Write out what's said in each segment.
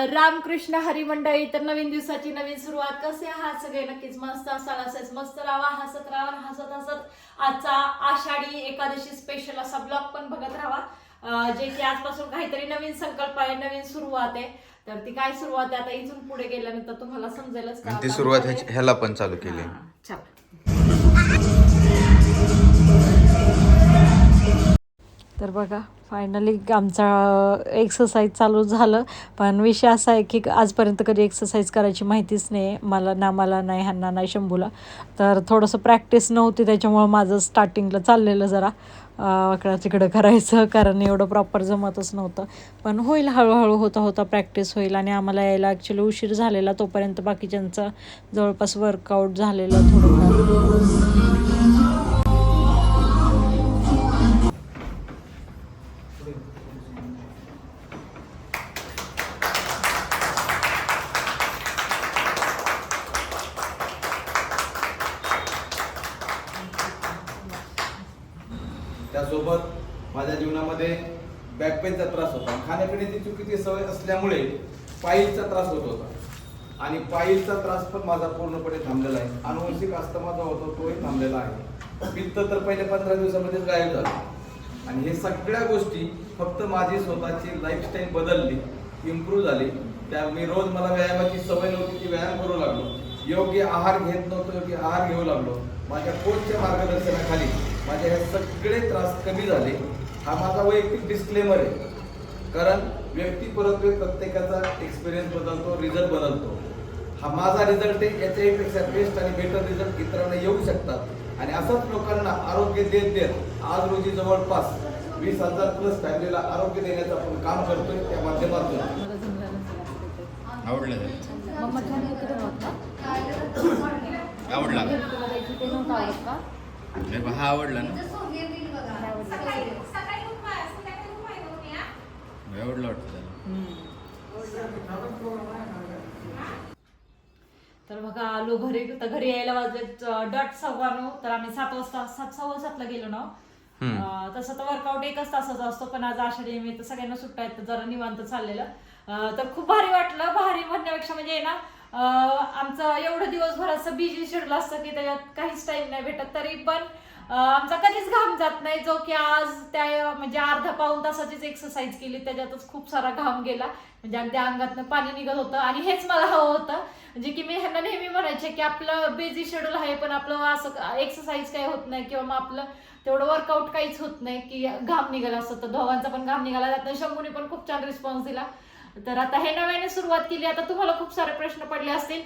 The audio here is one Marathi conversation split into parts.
रामकृष्ण हरी मंडळी तर नवीन दिवसाची नवीन सुरुवात. कसे आहात सगळे? नक्कीच मस्त. असाल असेच मस्त राहा. हसत राहा हसत हसत. आजचा आषाढी एकादशी स्पेशल असा ब्लॉग पण बघत राहा. जे की आजपासून काहीतरी नवीन संकल्प आहे नवीन सुरुवात आहे. तर ती काय सुरुवात आहे? आता इथून पुढे गेल्यानंतर तुम्हाला समजेलच ती सुरुवात ह्याला पण चालू केली. तर बघा फायनली आमचा एक्सरसाइज चालू झालं. पण विषय असा आहे की आजपर्यंत कधी एक्सरसाइज करायची माहितीच नाही. मला ना मला नाही ह्यांना नाही शंभूला. तर थोडंसं प्रॅक्टिस नव्हती त्याच्यामुळं माझं स्टार्टिंगला चाललेलं जरा. अकडं तिकडं करायचं कारण एवढं प्रॉपर जमतच नव्हतं. पण होईल हळूहळू होता होता प्रॅक्टिस होईल आणि आम्हाला यायला ॲक्च्युली उशीर झालेला तोपर्यंत बाकीच्यांचं जवळपास वर्कआउट झालेलं थोडंफार. त्यासोबत माझ्या जीवनामध्ये बॅकपेनचा त्रास होता. खाण्यापिण्याची चुकीची सवय असल्यामुळे पायीलचा त्रास होत होता. आणि पायीलचा त्रास पण माझा पूर्णपणे थांबलेला आहे. अनुवंशिक अस्थमा जो होतो तोही थांबलेला आहे. पित्त तर पहिले पंधरा दिवसामध्येच गायब झालं. आणि हे सगळ्या गोष्टी फक्त माझी स्वतःची लाईफस्टाईल बदलली इम्प्रूव्ह झाली. त्या मी रोज मला व्यायामाची सवय नव्हती ती व्यायाम करू लागलो. योग्य आहार घेत नव्हतो योग्य आहार घेऊ लागलो. माझ्या कोचच्या मार्गदर्शनाखाली माझे हे सगळे त्रास कमी झाले. हा माझा वैयक्तिक डिस्क्लेमर आहे. कारण व्यक्ती परत प्रत्येकाचा एक्सपिरियन्स बदलतो रिझल्ट बदलतो. हा माझा रिझल्ट आहे याच्याहीपेक्षा बेस्ट आणि बेटर रिझल्ट इतरांना येऊ शकतात. आणि असंच लोकांना आरोग्य देत देत आज रोजी जवळपास वीस हजार प्लस फॅमिलीला आरोग्य देण्याचं आपण काम करतोय त्या माध्यमातून. आवडलं? आवडला? हा आवडला ना. आवडलं वाटतं तर बघा आलो घरी तर घरी यायला वाजले डॉट सव्वा नऊ तर आम्ही सात वाजता सात सव्वा सातला गेलो ना. तसं तर वर्कआउट एकच तासाचा असतो पण आज आषाढी मी तर सगळ्यांना सुट्ट्या आहेत तर जरा निवांत चाललेलं. तर खूप भारी वाटलं. भारी म्हणण्यापेक्षा म्हणजे ना आमचं एवढं दिवसभराचं बिझी शेड्यूल असतं की त्याच्यात काहीच टाईम नाही भेटत तरी पण आमचा कधीच घाम जात नाही जो की आज त्या म्हणजे अर्धा पाऊन तासाचीच एक्सरसाइज केली त्याच्यातच खूप सारा घाम गेला. म्हणजे अगदी अंगातनं पाणी निघत होतं आणि हेच मला हवं होतं. म्हणजे की मी ह्यांना नेहमी म्हणायचे की आपलं बिझी शेड्यूल आहे पण आपलं असं एक्सरसाइज काही होत नाही किंवा मग आपलं तेवढं वर्कआउट काहीच होत नाही की घाम निघाला असतं तर दोघांचा पण घाम निघाला त्यातनं शंभूने पण खूप छान रिस्पॉन्स दिला. तर आता हे नव्याने सुरुवात केली. आता तुम्हाला खूप सारे प्रश्न पडले असतील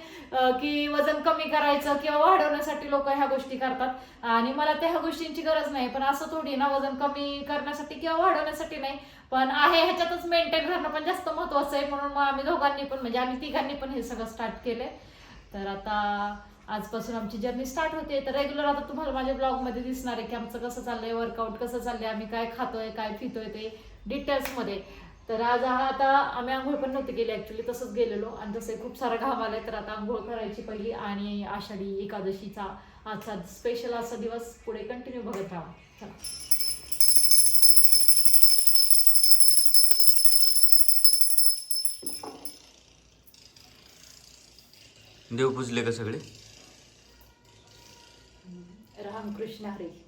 की वजन कमी करायचं किंवा वाढवण्यासाठी लोक ह्या गोष्टी करतात. आणि मला त्या ह्या गोष्टींची गरज नाही पण असं थोडी ना वजन कमी करण्यासाठी किंवा वाढवण्यासाठी नाही. पण आहे ह्याच्यातच मेंटेन करणं पण जास्त महत्वाचं आहे. म्हणून मग आम्ही दोघांनी पण म्हणजे आम्ही तिघांनी पण हे सगळं स्टार्ट केलंय. तर आता आजपासून आमची जर्नी स्टार्ट होते. तर रेग्युलर आता तुम्हाला माझ्या ब्लॉगमध्ये दिसणार आहे की आमचं कसं चाललंय वर्कआउट कसं चाललंय आम्ही काय खातोय काय पितोय ते डिटेल्समध्ये तर आज हा आता आम्ही आंघोळ पण नव्हते गेले ऍक्च्युली तसंच गेलेलो. आणि तसे खूप सारा घाम आलाय तर आता आंघोळ करायची पहिली आणि आषाढी एकादशीचा आजचा स्पेशल असा दिवस पुढे कंटिन्यू बघत राहा. चला. देव पुजले का सगळे? रामकृष्ण हरी.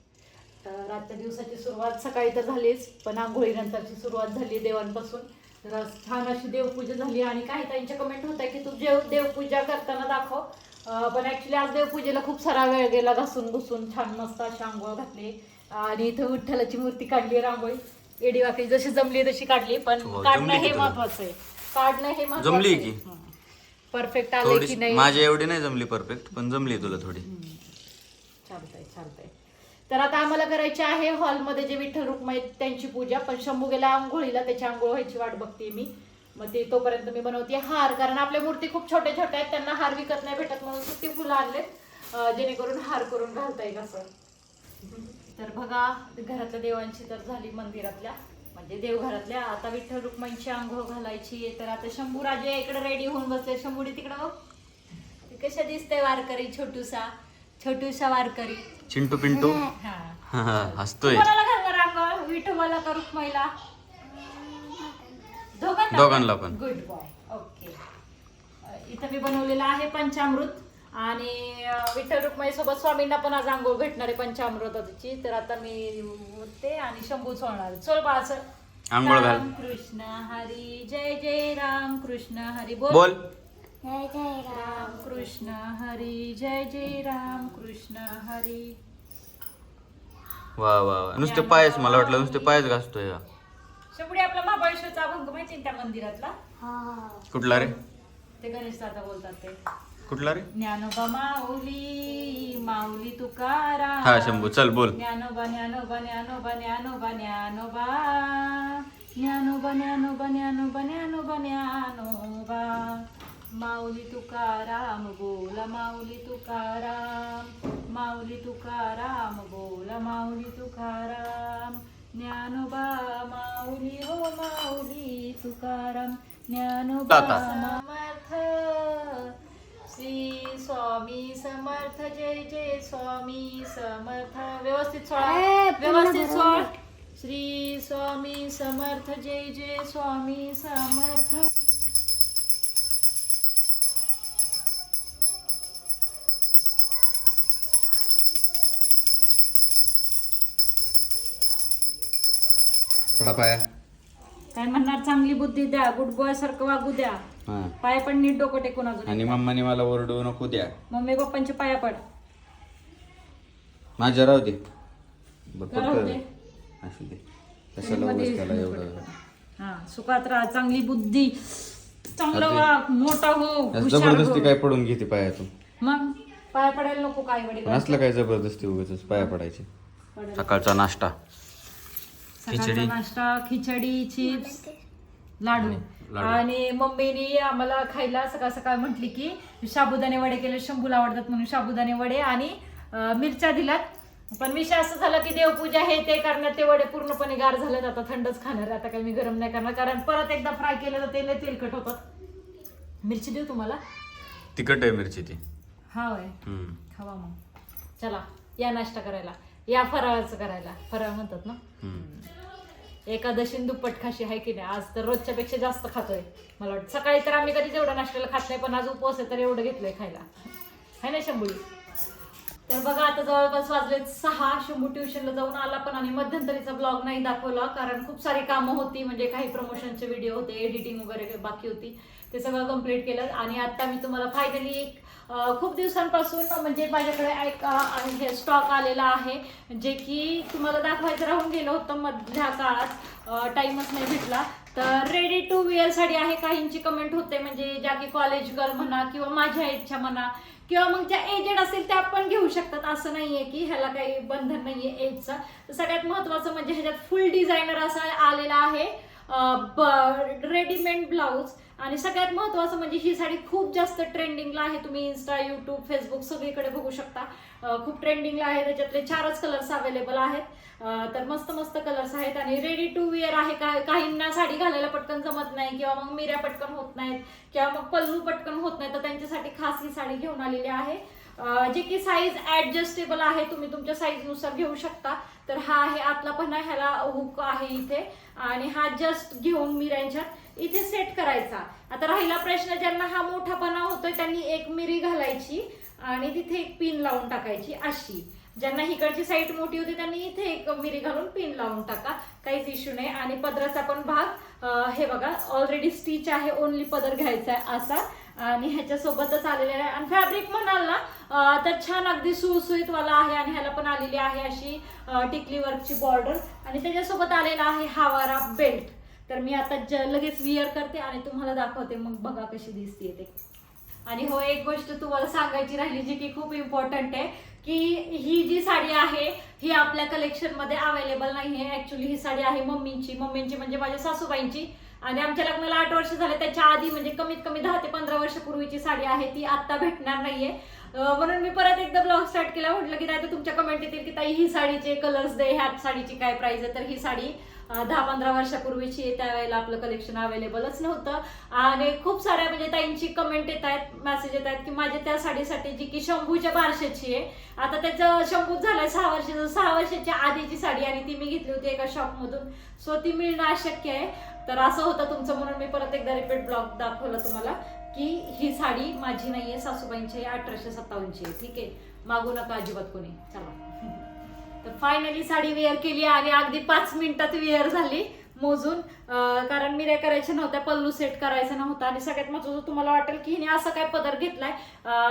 तर आजच्या दिवसाची सुरुवात सकाळी तर झालीच पण आंघोळीनंतरची सुरुवात झाली देवांपासून. तर छान अशी देवपूजा झाली आणि काही ताईंच्या कमेंट होत आहे की तू जेव देवपूजा करताना दाखव. पण ऍक्च्युली आज देवपूजेला खूप सारा वेळ गेला घासून घुसून छान मस्त अशी आंघोळ घातली. आणि इथं विठ्ठलाची मूर्ती काढली रांगोळी. एडी वाकडी जशी जमली तशी काढली पण हो, काढणं हे? महत्वाचं आहे. काढणं हे महत्वाचं जमली. की? परफेक्ट आले की थोडी नाही? माझ्या एवढी नाही जमली परफेक्ट पण जमली तुला थोडी. तर आता आम्हाला करायची आहे हॉलमध्ये जे विठ्ठल रुक्माई त्यांची पूजा. पण शंभू गेला आंघोळीला त्याची आंघोळ व्हायची वाट बघते मी. मग ते तोपर्यंत मी बनवते हार कारण आपल्या मूर्ती खूप छोट्या छोट्या आहेत त्यांना हार विकत नाही भेटत म्हणून ती फुलं आणलेत. जेणेकरून हार करून घालता येईल असं. तर बघा घरातल्या देवांची तर झाली मंदिरातल्या म्हणजे देवघरातल्या. आता विठ्ठल रुक्माईंची आंघोळ घालायची तर आता शंभू राजे इकडे रेडी होऊन बसले. शंभूडी तिकडं बघ. कशा दिसते वारकरी छोटूसा. छोटूसा वारकरी चिंटू पिंटू? हा. हा, हा, हसतोय. कोणाला घालणार आंघोळ विठोबाला का रुक्माईला दोघांना दोघांना पण. गुड बॉय ओके इथं मी बनवलेलं आहे पंचामृत. आणि अ, विठ्ठल रुक्माई सोबत स्वामींना पण आज आंघोळ भेटणार आहे पंचामृताची. तर आता मी ते आणि शंभू सोडणार चल बाळाचं आंघोळ घाल. राम कृष्ण हरी जय जय राम कृष्ण हरी. बोल. बोल. राम. कृष्ण हरी जय जय राम कृष्ण हरी. वा वा वा. नुसते पायच मला वाटलं नुसते पायच घासतोय हा. शेवटी आपला महाबळेश्वरचा अभंग माहिती आहे त्या मंदिरातला? कुठला रे? ते गणेश दादा बोलतात ते. कुठला रे? ज्ञानोबा माऊली माऊली तुकाराम. हा शंभू चल बोल. ज्ञानोबा ज्ञानोबा ज्ञानोबा ज्ञानोबा ज्ञानोबा ज्ञानोबा. ज्ञानोबा ज्ञानोबा ज्ञानोबा ज्ञानोबा. माऊली तुकाराम बोला माऊली तुकाराम. माऊली तुकाराम बोला माऊली तुकाराम. ज्ञानोबा माऊली हो माऊली तुकाराम. ज्ञानोबा. समर्थ श्री स्वामी समर्थ जय जय स्वामी समर्थ. व्यवस्थित सोळा व्यवस्थित सोळ श्री स्वामी समर्थ जय जय स्वामी समर्थ. पडा पाया. काय म्हणणार चांगली बुद्धी द्या गुड बॉय सारखं वागू द्या. हा. पाय पण नीट डोकं टेकून अजून आणि मम्माने मला ओरडू नको द्या. मम्मी पप्पांच्या पाया पड. माझ्या राहू दे. बरं राहू फक्त दे. असू दे. कशाला उगाच त्याला एवढं? हा सुखात राहा चांगली बुद्धी. चांगलं. वाग मोठा हो असं हुशार जबरदस्ती हो. काय पडून घेते पायातून? मग पाया पडायला नको काय वडील पण असलं काय जबरदस्ती उगाच पाया पडायचे? पडायला. सकाळचा नाश्ता. सकाळचा खिचडी. नाश्ता खिचडी चिप्स लाडू. लाडू. आणि मम्मीनी आम्हाला खायला सकाळ सकाळ म्हटली की साबुदाणे वडे केले शंभूला आवडतात म्हणून साबुदाणे वडे आणि अं, मिरच्या दिल्यात. पण विषय असं झाला की देवपूजा हे ते करण्यात ते वडे पूर्णपणे गार झालेत आता थंडच खाणार. आता काही मी गरम नाही करणार. कारण परत एकदा फ्राय केलं तर ते लय तेलकट होतात मिरची देऊ तुम्हाला? तिखट आहे मिरची ती. हा होय. हम्म. खावा मग. चला या नाश्ता करायला. या फराळाचं करायला. फराळ म्हणतात ना? हम्म. एकादशी दुप्पट खाशी आहे की नाही? आज तर रोजच्या पेक्षा जास्त खातोय. मला वाटतं सकाळी तर आम्ही कधीच एवढं नाश्त्याला खात नाही पण आज उपवास आहे तर एवढं घेतलंय खायला. है ना शंभू तर बघा आता जवळपास वाजले सहा. शंभू ट्युशनला जाऊन आला पण आणि मध्यंतरीचा ब्लॉग नाही दाखवला कारण खूप सारी कामं होती म्हणजे काही प्रमोशनचे व्हिडिओ होते एडिटिंग वगैरे बाकी होती. ते सगळं कंप्लीट केलं आणि आता मी तुम्हाला फायनली एक खूप दिवसांपासून म्हणजे माझ्याकडे एक हे स्टॉक आलेला आहे जे की तुम्हाला दाखवायचं राहून गेलं होतं मधल्या काळात. टाइमच नाही भेटला. तर रेडी टू वेअर साडी आहे काहींची कमेंट होते. म्हणजे ज्या की कॉलेज गर्ल म्हणा किंवा माझ्या इच्छा म्हणा किंवा मग ज्या एजेड असेल त्या पण घेऊ शकतात. असं नाही आहे की ह्याला काही बंधन नाही आहे एजचं तर सगळ्यात महत्वाचं म्हणजे ह्याच्यात फुल डिझायनर असा आलेला आहे. रेडीमेड ब्लाऊज आणि सगळ्यात महत्वाचं म्हणजे ही साडी खूप जास्त ट्रेंडिंगला आहे. तुम्ही इन्स्टा युट्यूब फेसबुक सगळीकडे बघू शकता. खूप ट्रेंडिंगला आहे. त्याच्यातले चारच कलर्स अवेलेबल आहेत. तर मस्त मस्त कलर्स आहेत. आणि रेडी टू वेअर आहे. का काहींना साडी घालायला पटकन जमत नाही किंवा मग मिऱ्या पटकन होत नाहीत किंवा मग पल्लू पटकन होत नाही तर त्यांच्यासाठी खास ही साडी घेऊन आलेली आहे. जे की साईज ऍडजस्टेबल आहे तुम्ही तुमच्या साईजनुसार घेऊ शकता. तर हा आहे आतला पण ह्याला हुक आहे इथे. आणि हा जस्ट घेऊन मिऱ्यांच्यात. इथे सेट करायचा. आता राहिला प्रश्न ज्यांना हा मोठापणा होतोय त्यांनी एक मिरी घालायची आणि तिथे एक पिन लावून टाकायची अशी. ज्यांना हिकडची साईड मोठी होती त्यांनी इथे एक मिरी घालून पिन लावून टाका. काहीच इश्यू नाही. आणि पदराचा पण भाग हे बघा ऑलरेडी स्टिच आहे ओनली पदर घ्यायचा आहे असा. आणि ह्याच्यासोबतच आलेला आहे. आणि फॅब्रिक म्हणाल ना तर छान अगदी सुसुळीतवाला आहे आणि ह्याला पण आलेली आहे अशी टिकली वर्कची बॉर्डर आणि त्याच्यासोबत आलेला आहे हावारा बेल्ट तर मी आता ज लगेच विअर करते आणि तुम्हाला दाखवते. मग बघा कशी दिसते ते. आणि हो एक गोष्ट तुम्हाला सांगायची राहिली जी की खूप इम्पॉर्टंट आहे की ही जी साडी आहे ही आपल्या कलेक्शनमध्ये अवेलेबल नाही आहे ॲक्च्युली ही साडी आहे मम्मींची. मम्मींची म्हणजे माझ्या सासूबाईंची. आणि आमच्या लग्नाला आठ वर्ष झाले. त्याच्या आधी म्हणजे कमीत कमी दहा ते पंधरा वर्षापूर्वीची साडी आहे. ती आता भेटणार नाहीये. म्हणून मी परत एकदा ब्लॉग स्टार्ट केला. म्हटलं की नाही तर तुमच्या कमेंट येतील की ताई ही साडीचे कलर्स दे. ह्या साडीची काय प्राइस आहे? तर ही साडी दहा पंधरा वर्षापूर्वीची आहे त्यावेळेला आपलं कलेक्शन अवेलेबलच नव्हतं. आणि खूप साऱ्या म्हणजे ताईंची कमेंट येत आहेत मेसेज येत आहेत की माझ्या त्या साडीसाठी जी की शंभूच्या बारशेची आहे आता त्याचं शंभू झालाय सहा वर्षाचं सहा वर्षाच्या आधीची साडी आणि ती मी घेतली होती एका शॉपमधून सो ती मिळणं अशक्य आहे. तर असं होतं तुमचं म्हणून मी परत एकदा रिपीट ब्लॉग दाखवला तुम्हाला की ही साडी माझी नाहीये सासूबाईंची आहे अठराशे सत्तावन्नची आहे. ठीक आहे. मागू नका अजिबात कोणी. चला. तर फायनली साडी वेअर केली आणि अगदी पाच मिनिटात वेअर झाली. मोजून कारण मी करायच्या नव्हत्या पल्लू सेट करायचा नव्हता. आणि सगळ्यात महत्वाचं तुम्हाला वाटेल की हिने असं काय पदर घेतलाय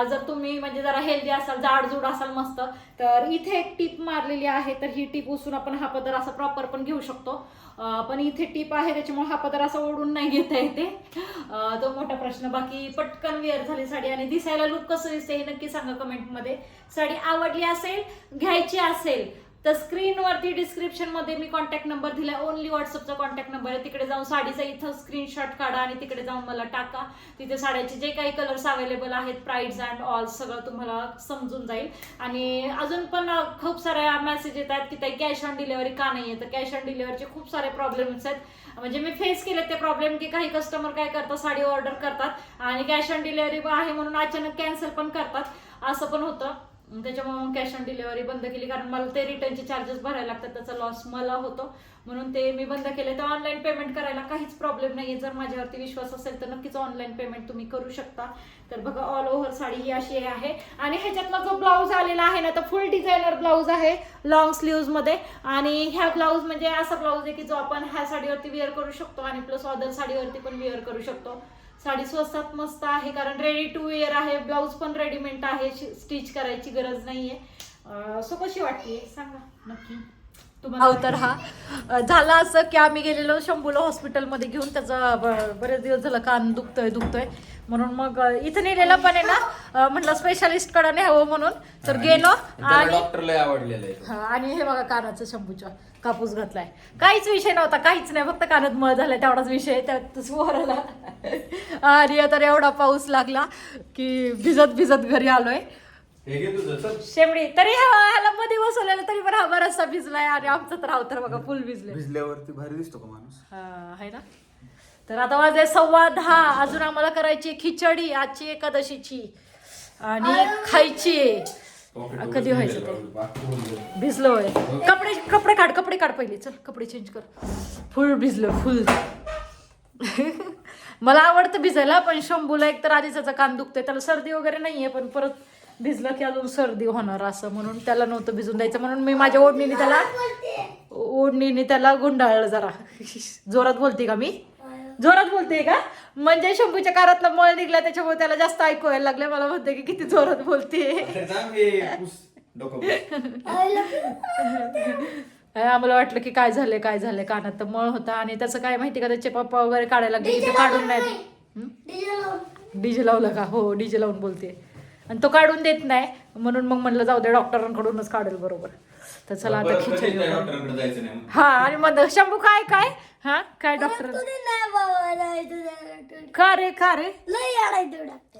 जर तुम्ही म्हणजे जरा हेल्दी असाल जाडजूड असाल मस्त तर इथे एक टीप मारलेली आहे तर ही टीप उसून आपण हा पदर असा प्रॉपर पण घेऊ शकतो. पण इथे टीप आहे त्याच्यामुळे हा पदर असा ओढून नाही घेता येते. तो मोठा प्रश्न. बाकी पटकन वेअर झाली साडी आणि दिसायला लुक कसं दिसते हे नक्की सांगा कमेंटमध्ये साडी आवडली असेल घ्यायची असेल तर स्क्रीनवरती डिस्क्रिप्शनमध्ये मी कॉन्टॅक्ट नंबर दिला ओनली व्हॉट्सअपचा कॉन्टॅक्ट नंबर आहे. तिकडे जाऊन साडीचा इथं स्क्रीनशॉट काढा आणि तिकडे जाऊन मला टाका. तिथे साड्याचे जे काही कलर्स अवेलेबल आहेत प्राईड्स अँड ऑल सगळं तुम्हाला समजून जाईल. आणि अजून पण खूप साऱ्या मेसेज येतात की ताई कॅश ऑन डिलिव्हरी का नाही आहे तर कॅश ऑन डिलिव्हरीचे खूप सारे प्रॉब्लेम्स आहेत. म्हणजे मी फेस केले ते प्रॉब्लेम की काही कस्टमर काय करतात? साडी ऑर्डर करतात. आणि कॅश ऑन डिलिव्हरी आहे म्हणून अचानक कॅन्सल पण करतात. असं पण होतं. त्याच्यामुळे मग कॅश ऑन डिलिव्हरी बंद केली. कारण मला ते रिटर्नचे चार्जेस भरायला लागतात. त्याचा लॉस मला होतो. म्हणून ते मी बंद केले तर ऑनलाईन पेमेंट करायला काहीच प्रॉब्लेम नाही जर माझ्यावरती विश्वास असेल तर नक्कीच ऑनलाईन पेमेंट तुम्ही करू शकता. तर बघा ऑल ओव्हर साडी ही अशी आहे. आणि ह्याच्यातला जो ब्लाऊज आलेला आहे ना तर फुल डिझायनर ब्लाऊज आहे. लॉंग स्लीव्जमध्ये. आणि ह्या ब्लाऊज म्हणजे असा ब्लाऊज आहे की जो आपण ह्या साडीवरती वेअर करू शकतो. आणि प्लस अदर साडीवरती पण वेअर करू शकतो. साडी स्वस्तात मस्त आहे कारण रेडी टू वेअर आहे ब्लाऊज पण रेडीमेड आहे स्टिच करायची गरज नाहीये. सो कशी वाटते सांगा. नक्की. हो तर हा. अ, झालं असं की आम्ही गेलेलो शंभूला हॉस्पिटलमध्ये घेऊन. त्याचा बरेच दिवस झालं कान दुखतोय दुखतोय. म्हणून मग इथं नेलेलं पण आहे ना म्हटलं स्पेशालिस्टकडे न्यावं म्हणून. तर गेलो आणि डॉक्टरला आवडलेलं आहे. हा, आणि हे बघा कानाचं शंभूच्या कापूस घातलाय. काहीच विषय नव्हता काहीच नाही. फक्त कानात मळ झालाय तेवढाच विषय त्यात वराला आणि आता एवढा पाऊस लागला की भिजत भिजत घरी आलोय. हे घे तुझं चल. शेमडी तरी ह्या- ह्याला मध्ये बसवलेलं तरी पण हा बराचसा भिजलाय आणि आमचं तर तर बघा फुल भिजले भिजल्यावरती भारी दिसतो का माणूस? हा, आहे ना? तर आता वाजले सव्वा दहा. अजून आम्हाला करायची खिचडी आजची एकादशीची. आणि खायची आहे. कधी व्हायचं ते? भिजलो होय. कपडे कपडे काढ कपडे काढ पहिले चल कपडे चेंज कर. फुल भिजलं फुल मला आवडतं भिजायला पण शंभूला एक तर आधीच त्याचा कान दुखतोय. त्याला सर्दी वगैरे नाहीये पण परत भिजलं की अजून सर्दी होणार असं म्हणून त्याला नव्हतं भिजून द्यायचं. म्हणून मी माझ्या ओढणीने त्याला ओढणीने त्याला गुंडाळलं जरा. जोरात बोलते का मी? जोरात बोलते का? म्हणजे शंभूच्या कारातला मळ निघला त्याच्यामुळे त्याला जास्त ऐकू यायला लागले मला म्हणते की किती जोरात बोलते. आम्हाला वाटलं की काय झालंय काय झालंय. कानात तर मळ होता आणि त्याचं काय माहिती का त्याचे पप्पा वगैरे काढायला लागले. ते काढून नाही. डीजे लावलं का? हो डीजे लावून बोलते. आणि तो काढून देत नाही. म्हणून मग म्हणलं जाऊ दे डॉक्टरांकडूनच काढेल बरोबर. तर चला आता खिचडी वगैरे. डॉक्टरकडे जायचं नाही हा आणि मग शंभू काय काय? हा काय डॉक्टर? का रे का रे?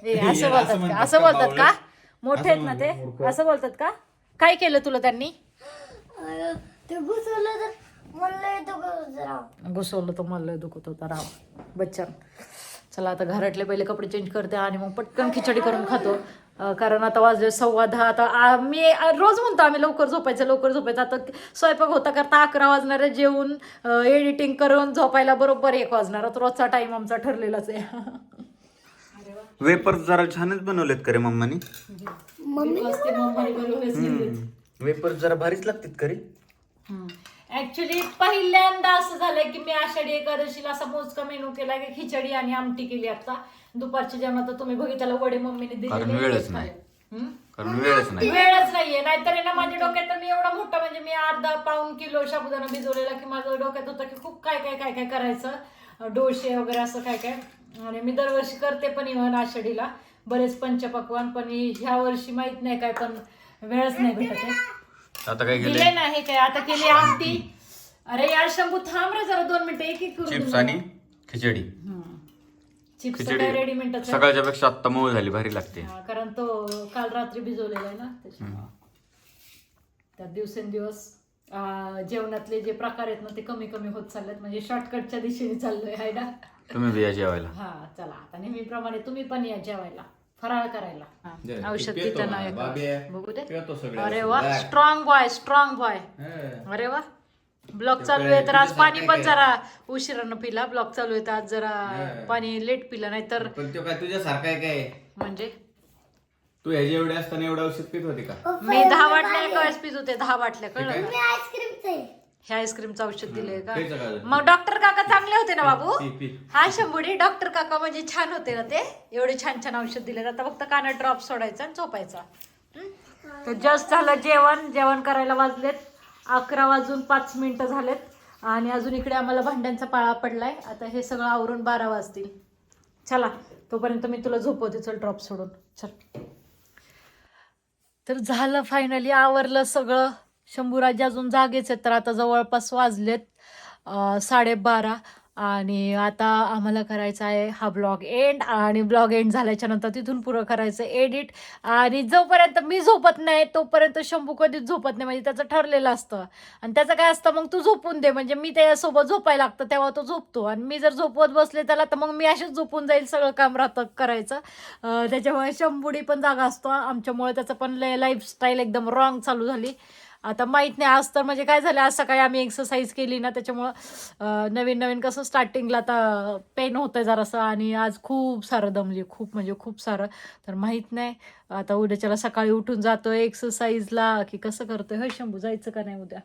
ए, असं बोलतात का? असं बोलतात का? मोठे आहेत ना ते? असं बोलतात का? काय केलं तुला त्यांनी? ते घुसवलं तर येतो घुसवलं तर मला दुखत होता राव. बच्चन. चला आता घरातले पहिले कपडे चेंज करते आणि मग पटकन खिचडी करून खातो. कारण आता वाजले सव्वा दहा आता आ- मी आ- रोज म्हणतो आम्ही लवकर झोपायचं लवकर झोपायचं. आता स्वयंपाक होता करता अकरा वाजणार आहे जेवून एडिटिंग करून झोपायला बरोबर एक वाजणार. आता रोजचा टाइम आमचा ठरलेलाच आहे. वेपर जरा छानच बनवलेत का रे मम्मानी? वेपर जरा भारीच लागतात का रे? ऍक्च्युली पहिल्यांदा असं झालंय की मी आषाढी एकादशीला असा मोजका मेनू केला की खिचडी आणि आमटी केली आता. दुपारच्या जेवणात तुम्ही बघितलं वडे मम्मीने कारण दिलेले वेळच नाही. हम्म? कारण वेळच नाही. वेळच नाहीये. नाहीतर आहे ना माझ्या डोक्यात तर मी एवढा मोठा म्हणजे मी अर्धा पाऊन किलो साबुदाणा भिजवलेला की माझं डोक्यात होतं की खूप काय काय काय काय करायचं. अं, डोसे वगैरे असं काय काय. आणि मी दरवर्षी करते पण इव्हन आषाढीला. बरेच पंचपक्वान पण ह्या वर्षी माहीत नाही काय पण वेळच नाही भेटत आहे. आता काय दिले केलंय नाही काय आता केली आमटी. अरे यार शंभू थांब रे जरा दोन मिनिटं एक एक करून चिप्स. आणि खिचडी. चिप्स खिचडी. सकाळच्या पेक्षा आत्ता मऊ झाली भारी लागते. हा, कारण तो काल रात्री भिजवलेला आहे ना त्याच्यामुळं. त्या दिवसेंदिवस अं, जेवणातले जे प्रकार आहेत ना ते कमी कमी होत चाललेत. म्हणजे शॉर्टकटच्या दिशेने चाललोय आहे ना. तुम्ही बिया जेवायला. हा चला आता नेहमीप्रमाणे तुम्ही पण या जेवायला. फराळ करायला. औषध पितो तिथं. बघू दे. अरे. वा. स्ट्रॉंग बॉय स्ट्रॉंग बॉय हं. अरे वा. ब्लॉक चालू आहे तर आज पाणी पण जरा उशिरानं पिला. ब्लॉक चालू आहे तर आज जरा. पाणी लेट पिलं नाही तर पण तो काय तुझ्यासारखा आहे काय? म्हणजे? तू ह्याची एवढे असताना एवढं औषध पित होती का? मी दहा बाटल्या एका वेळेस पित होते. दहा बाटल्या कळलं? हे आईस्क्रीमचं औषध दिलंय का? मग डॉक्टर काका चांगले होते ना बाबू? पी. हा शंभुडी डॉक्टर काका म्हणजे छान होते ना ते? एवढे छान छान औषध दिले. आता फक्त काना ड्रॉप सोडायचा आणि झोपायचा. हं? तर जस्ट झालं जेवण. जेवण करायला वाजलेत. अकरा वाजून पाच मिनिटं झालेत. आणि अजून इकडे आम्हाला भांड्यांचा पाळा पडलाय. आता हे सगळं आवरून बारा वाजतील. चला तोपर्यंत मी तुला झोपवते. चल ड्रॉप सोडून. चल. तर झालं फायनली आवरलं सगळं. शंभूराजे अजून जागेच आहेत तर आता जवळपास वाजलेत साडेबारा. आणि आता आम्हाला करायचा आहे हा ब्लॉग एंड आणि ब्लॉग एंड झाल्याच्यानंतर तिथून पुरं करायचं एडिट आणि जोपर्यंत मी झोपत नाही तोपर्यंत शंभू कधीच झोपत नाही. म्हणजे त्याचं ठरलेलं असतं. आणि त्याचं काय असतं मग तू झोपून दे. म्हणजे मी त्याच्यासोबत झोपायला लागतं तेव्हा तो झोपतो. आणि मी जर झोपवत बसले त्याला तर मग मी असेच झोपून जाईल सगळं काम राहतं करायचं. त्याच्यामुळे शंभुडी पण जागा असतो. आमच्यामुळे त्याचं पण लाईफस्टाईल एकदम रॉंग चालू झाली. आता माहीत नाही आज तर म्हणजे काय झालं आज सकाळी आम्ही एक्सरसाइज केली ना त्याच्यामुळं नवीन नवीन कसं स्टार्टिंगला आता पेन होतं जरासं आणि आज खूप सारं दमली खूप म्हणजे खूप सारं. तर माहीत नाही आता उद्याच्याला सकाळी उठून जातोय एक्सरसाइजला की कसं करतोय? होय शंभू जायचं का नाही उद्या?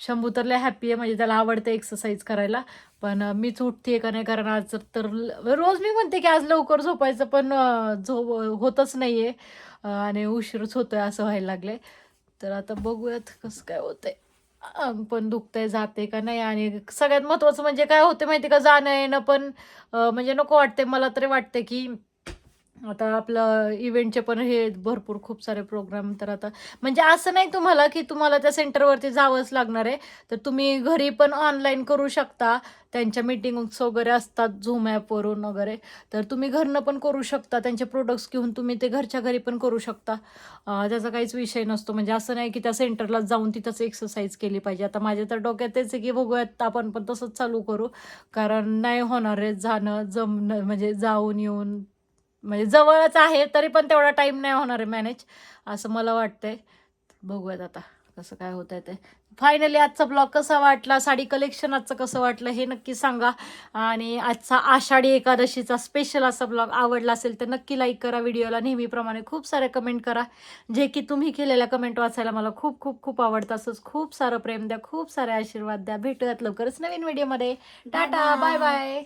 शंभू तर लय हॅपी आहे म्हणजे त्याला आवडतं एक्सरसाइज करायला. पण मीच उठते का नाही? कारण आज तर रोज मी म्हणते की आज लवकर झोपायचं पण झो होतच नाही आहे आणि उशीरच होतोय असं व्हायला लागले तर आता बघूयात कसं काय होतंय. अंग पण दुखतंय जाते का नाही आणि सगळ्यात महत्त्वाचं म्हणजे काय होते माहिती का? जाणं येणं पण म्हणजे नको वाटते मला तरी वाटते की आता आपलं इव्हेंटचे पण हे भरपूर खूप सारे प्रोग्राम तर आता म्हणजे असं नाही तुम्हाला की तुम्हाला त्या सेंटरवरती जावंच लागणार आहे तर तुम्ही घरी पण ऑनलाईन करू शकता. त्यांच्या मीटिंग्स वगैरे असतात झूम ॲपवरून वगैरे तर तुम्ही घरनं पण करू शकता. त्यांचे प्रोडक्ट्स घेऊन तुम्ही ते घरच्या घरी पण करू शकता. त्याचा काहीच विषय नसतो. म्हणजे असं नाही की त्या सेंटरला जाऊन तिथंच एक्सरसाइज केली पाहिजे. आता माझ्या तर डोक्यात तेच आहे की बघूयात आपण पण तसंच चालू करू. कारण नाही होणार आहे जाणं जमणं म्हणजे जाऊन येऊन म्हणजे जवळच आहे तरी पण तेवढा टाईम नाही होणार आहे मॅनेज असं मला वाटतंय. बघूयात आता कसं काय होत आहे ते. फायनली आजचा ब्लॉग कसा वाटला? साडी कलेक्शन आजचं कसं वाटलं हे नक्की सांगा. आणि आजचा आषाढी एकादशीचा स्पेशल असा ब्लॉग आवडला असेल तर नक्की लाईक करा व्हिडिओला नेहमीप्रमाणे खूप सारे कमेंट करा. जे की तुम्ही केलेल्या कमेंट वाचायला मला खूप खूप खूप आवडतं. असंच खूप सारं प्रेम द्या खूप सारे आशीर्वाद द्या. भेटूयात लवकरच नवीन व्हिडिओमध्ये टाटा बाय बाय